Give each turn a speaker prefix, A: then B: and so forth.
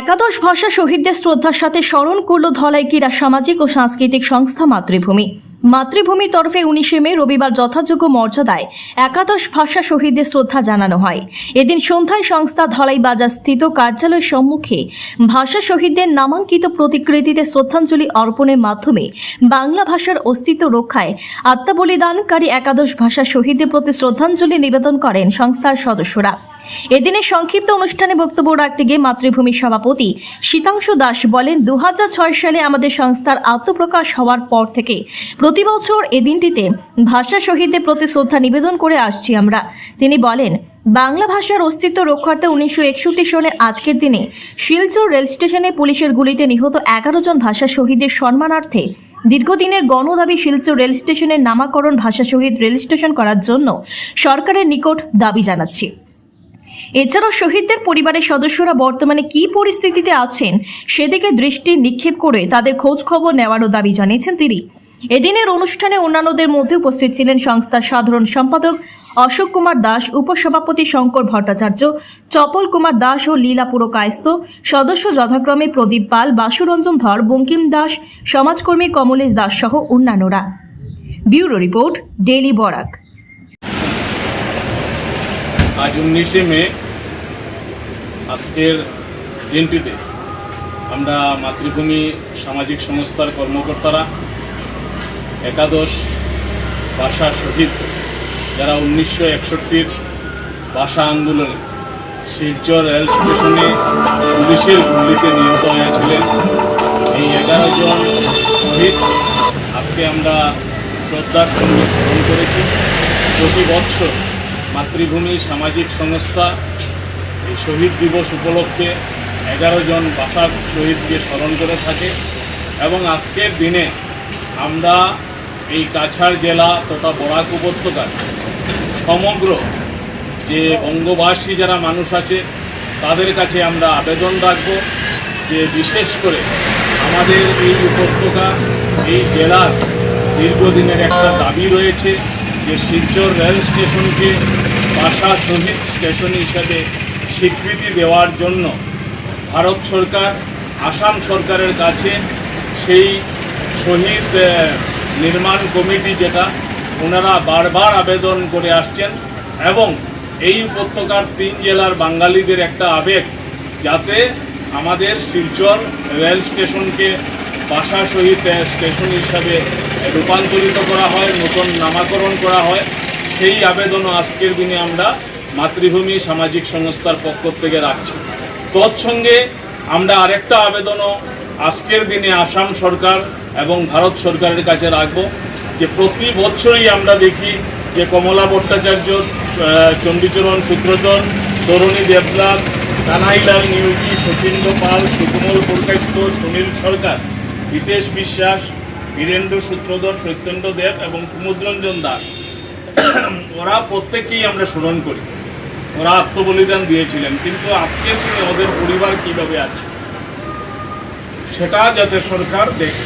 A: একাদশ ভাষা শহীদদের শ্রদ্ধার সাথে স্মরণ করল ধলাই ক্রীড়া সামাজিক ও সাংস্কৃতিক সংস্থা মাতৃভূমি। মাতৃভূমির তরফে উনিশে মে রবিবার যথাযোগ্য মর্যাদায় একাদশ ভাষা শহীদদের শ্রদ্ধা জানানো হয়। এদিন সন্ধ্যায় সংস্থা ধলাই বাজার স্থিত কার্যালয়ের সম্মুখে ভাষা শহীদদের নামাঙ্কিত প্রতিকৃতিতে শ্রদ্ধাঞ্জলি অর্পণের মাধ্যমে বাংলা ভাষার অস্তিত্ব রক্ষায় আত্মবলিদানকারী একাদশ ভাষা শহীদদের প্রতি শ্রদ্ধাঞ্জলি নিবেদন করেন সংস্থার সদস্যরা। এদিনের সংক্ষিপ্ত অনুষ্ঠানে বক্তব্য রাখতে গিয়ে মাতৃভূমির সভাপতি শীতাংশু দাস বলেন দু হাজার ছয় সালে আমাদের সংস্থার আত্মপ্রকাশ হওয়ার পর থেকে প্রতি বছর এ দিনটিতে ভাষা শহীদদের প্রতি শ্রদ্ধা নিবেদন করে আসছি আমরা। তিনি বলেন, বাংলা ভাষার অস্তিত্ব রক্ষার্থে উনিশশো একষট্টি আজকের দিনে শিলচর রেল স্টেশনে পুলিশের গুলিতে নিহত এগারো জন ভাষা শহীদের সম্মানার্থে দীর্ঘদিনের গণদাবি শিলচর রেল স্টেশনের নামাকরণ ভাষা শহীদ রেল স্টেশন করার জন্য সরকারের নিকট দাবি জানাচ্ছি। এছাড়াও শহীদদের পরিবারের সদস্যরা বর্তমানে কি পরিস্থিতিতে আছেন সেদিকে দৃষ্টি নিক্ষেপ করে তাদের খোঁজ খবর নেওয়ারও দাবি জানিয়েছেন তিনি। এদিনের অনুষ্ঠানে অন্যান্যদের মধ্যে উপস্থিত ছিলেন সংস্থার সাধারণ সম্পাদক অশোক কুমার দাস, উপসভাপতি শঙ্কর ভট্টাচার্য, চপল কুমার দাস ও লীলা পুরো কায়স্ত সদস্য যথাক্রমে প্রদীপ পাল, বাসুরঞ্জন ধর, বঙ্কিম দাস, সমাজকর্মী কমলেশ দাস সহ অন্যান্যরা। Bureau report, daily Barak.
B: আজ উনিশে মে আজকের দিনটিতে আমরা মাতৃভূমি সামাজিক সংস্থার কর্মকর্তারা, একাদশ ভাষা শহীদ, যারা উনিশশো একষট্টির ভাষা আন্দোলনে শিলচর রেল স্টেশনে পুলিশের গুলিতে নিহত হয়েছিলেন। এই এগারো জন শহীদ আজকে আমরা শ্রদ্ধার সঙ্গে স্মরণ করেছি। প্রতি বছর মাতৃভূমি সামাজিক সংস্থা এই শহীদ দিবস উপলক্ষে এগারো জন ভাষা শহীদকে স্মরণ করে থাকে এবং আজকের দিনে আমরা এই কাছাড় জেলা তথা বরাক উপত্যকার সমগ্র যে বঙ্গবাসী যারা মানুষ আছে, তাদের কাছে আমরা আবেদন রাখব যে বিশেষ করে আমাদের এই উপত্যকা, এই জেলার দীর্ঘদিনের একটা দাবি রয়েছে যে শিলচর রেল স্টেশনকে ভাষা শহীদ স্টেশন হিসেবে স্বীকৃতি দেওয়ার জন্য ভারত সরকার, আসাম সরকারের কাছে সেই শহীদ নির্মাণ কমিটি যেটা, ওনারা বারবার আবেদন করে আসছেন এবং এই উপত্যকার তিন জেলার বাঙালিদের একটা আবেগ যাতে আমাদের শিলচর রেল স্টেশনকে ভাষা শহীদ স্টেশন হিসাবে রূপান্তরিত করা হয়, নতুন নামাকরণ করা হয়। সেই আবেদনও আজকের দিনে আমরা মাতৃভূমি সামাজিক সংস্থার পক্ষ থেকে রাখছি। তৎসঙ্গে আমরা আরেকটা আবেদনও আজকের দিনে আসাম সরকার এবং ভারত সরকারের কাছে রাখব, যে প্রতি বছরই আমরা দেখি যে কমলা ভট্টাচার্য চণ্ডীচরণ সূত্রধর তরুণী দেবলাল কানাইলাল নিয়োগী সচিন্দ্র পাল সুকুমল পুরকাস্ত সুনীল সরকার, হিতেশ বিশ্বাস, বীরেন্দ্র সূত্রধর, সত্যেন্দ্র দেব এবং কুমুদ্রঞ্জন দাস। ওরা প্রত্যেককেই আমরা স্মরণ করি। ওরা আত্মবলিদান দিয়েছিলেন, কিন্তু আজকে ওদের পরিবার কীভাবে আছে? সেটা যাতে সরকার দেখে।